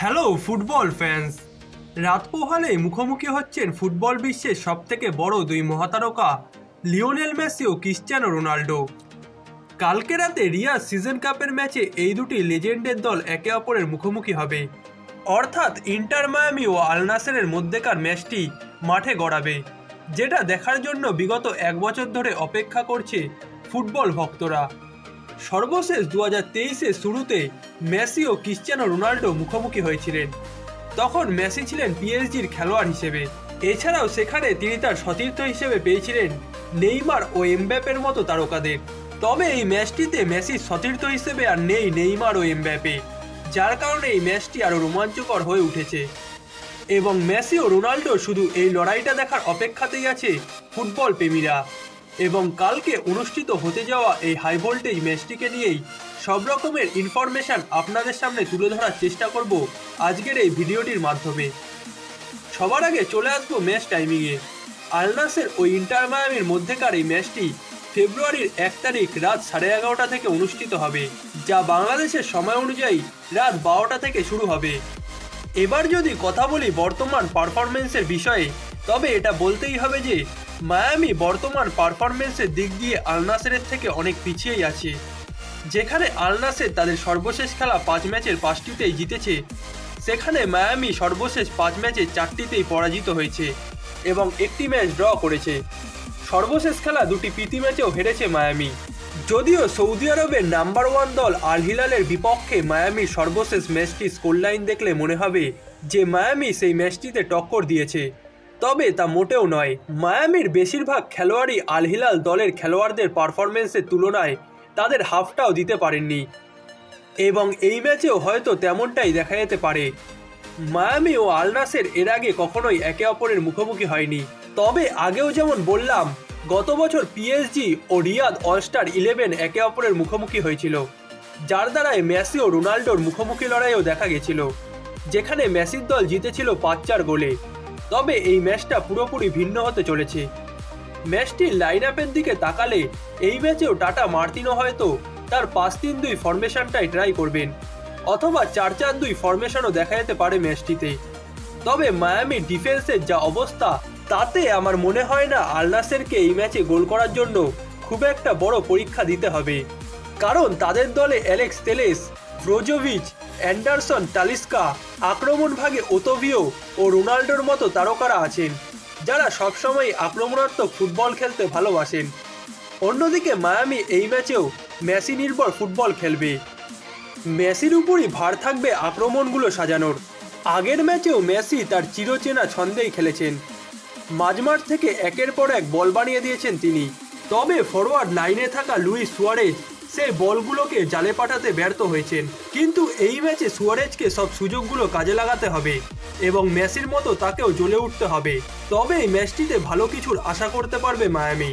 Hello football fans রাত পোহালে মুখোমুখি হচ্ছেন ফুটবল বিশ্বের সবথেকে বড় দুই মহাতারকা, লিওনেল মেসি ও ক্রিশ্চিয়ানো রোনাল্ডো। কালকে রাতে রিয়া সিজন কাপের ম্যাচে এই দুটি লেজেন্ডের দল একে অপরের মুখোমুখি হবে। অর্থাৎ ইন্টার মায়ামি ও আলনাসেরের মধ্যেকার ম্যাচটি মাঠে গড়াবে, যেটা দেখার জন্য বিগত এক বছর ধরে অপেক্ষা করছে ফুটবল ভক্তরা। সর্বশেষ দু হাজার শুরুতে মেসি ও ক্রিশ্চিয়ানো রোনাল্ডো মুখোমুখি হয়েছিলেন। তখন মেসি ছিলেন পিএসজির খেলোয়াড় হিসেবে। এছাড়াও সেখানে তিনি তার সতীর্থ হিসেবে পেয়েছিলেন নেইমার ও এমব্যাপের মতো তারকাদের। তবে এই ম্যাচটিতে মেসির সতীর্থ হিসেবে আর নেই নেইমার ও এমব্যাপে, যার কারণে এই ম্যাচটি আরও রোমাঞ্চকর হয়ে উঠেছে। এবং মেসি ও রোনাল্ডো শুধু এই লড়াইটা দেখার অপেক্ষাতেই আছে ফুটবল প্রেমীরা। এবং কালকে অনুষ্ঠিত হতে যাওয়া এই হাই ভোল্টেজ ম্যাচটিকে নিয়েই সব রকমের ইনফরমেশন আপনাদের সামনে তুলে ধরার চেষ্টা করব আজকের এই ভিডিওটির মাধ্যমে। সবার আগে চলে আসব ম্যাচ টাইমিংয়ে আলনাসের ও ইন্টার মায়ামির মধ্যেকার এই ম্যাচটি ফেব্রুয়ারির এক তারিখ রাত সাড়ে এগারোটা থেকে অনুষ্ঠিত হবে, যা বাংলাদেশের সময় অনুযায়ী রাত বারোটা থেকে শুরু হবে। এবার যদি কথা বলি বর্তমান পারফরমেন্সের বিষয়ে, তবে এটা বলতেই হবে যে মায়ামি বর্তমান পারফরমেন্সের দিক দিয়ে আলনাসেরের থেকে অনেক পিছিয়েই আছে। যেখানে আলনাসের তাদের সর্বশেষ খেলা পাঁচ ম্যাচের পাঁচটিতেই জিতেছে, সেখানে মায়ামি সর্বশেষ পাঁচ ম্যাচে চারটিতেই পরাজিত হয়েছে এবং একটি ম্যাচ ড্র করেছে। সর্বশেষ খেলা দুটি প্রীতি ম্যাচেও হেরেছে মায়ামি। যদিও সৌদি আরবের নাম্বার ওয়ান দল আল হিলালের বিপক্ষে মায়ামির সর্বশেষ ম্যাচটি স্কোরলাইন দেখলে মনে হবে যে মায়ামি সেই ম্যাচটিতে টক্কর দিয়েছে। তবে তা মোটেও নয়। মায়ামির বেশিরভাগ খেলোয়াড়ই আল হিলাল দলের খেলোয়াড়দের পারফরমেন্সের তুলনায় তাদের হাফটাও দিতে পারেননি। এবং এই ম্যাচেও হয়তো তেমনটাই দেখা যেতে পারে। মায়ামি ও আলনাসের এর আগে কখনোই একে অপরের মুখোমুখি হয়নি। তবে আগেও যেমন বললাম, গত বছর পিএসজি ও রিয়াদ অলস্টার ইলেভেন একে অপরের মুখোমুখি হয়েছিল, যার দ্বারাই মেসি ও রোনাল্ডোর মুখোমুখি লড়াইও দেখা গেছিল, যেখানে মেসির দল জিতেছিল পাঁচ চার গোলে। তবে এই ম্যাচটা পুরোপুরি ভিন্ন হতে চলেছে। ম্যাচটির লাইন আপের দিকে তাকালে এই ম্যাচেও টাটা মার্তিনো হয়তো তার পাঁচ তিন দুই ফরমেশনটাই ট্রাই করবেন, অথবা চার চার দুই ফরমেশনও দেখা যেতে পারে ম্যাচটিতে। তবে মায়ামি ডিফেন্সের যা অবস্থা, তাতে আমার মনে হয় না আলনাসেরকে এই ম্যাচে গোল করার জন্য খুব একটা বড় পরীক্ষা দিতে হবে। কারণ তাদের দলে Alex Telles, Brozovic Anderson Talisca আক্রমণ ভাগে ওতোভিও ও রোনাল্ডোর মতো তারকারা আছেন, যারা সবসময় আক্রমণাত্মক ফুটবল খেলতে ভালোবাসেন। অন্যদিকে মায়ামি এই ম্যাচেও মেসি নির্ভর ফুটবল খেলবে। মেসির উপরই ভার থাকবে আক্রমণগুলো সাজানোর। আগের ম্যাচেও মেসি তার চিরচেনা ছন্দেই খেলেছেন। মাঝমাঠ থেকে একের পর এক বল বানিয়ে দিয়েছেন তিনি। তবে ফরওয়ার্ড লাইনে থাকা লুইস সুয়ারেজ সেই বলগুলোকে জালে পাঠাতে ব্যর্থ হয়েছেন। কিন্তু এই ম্যাচে সুয়ারেজকে সব সুযোগগুলো কাজে লাগাতে হবে এবং মেসির মতো তাকেও জ্বলে উঠতে হবে। তবে এই ম্যাচটিতে ভালো কিছুর আশা করতে পারবে মায়ামি।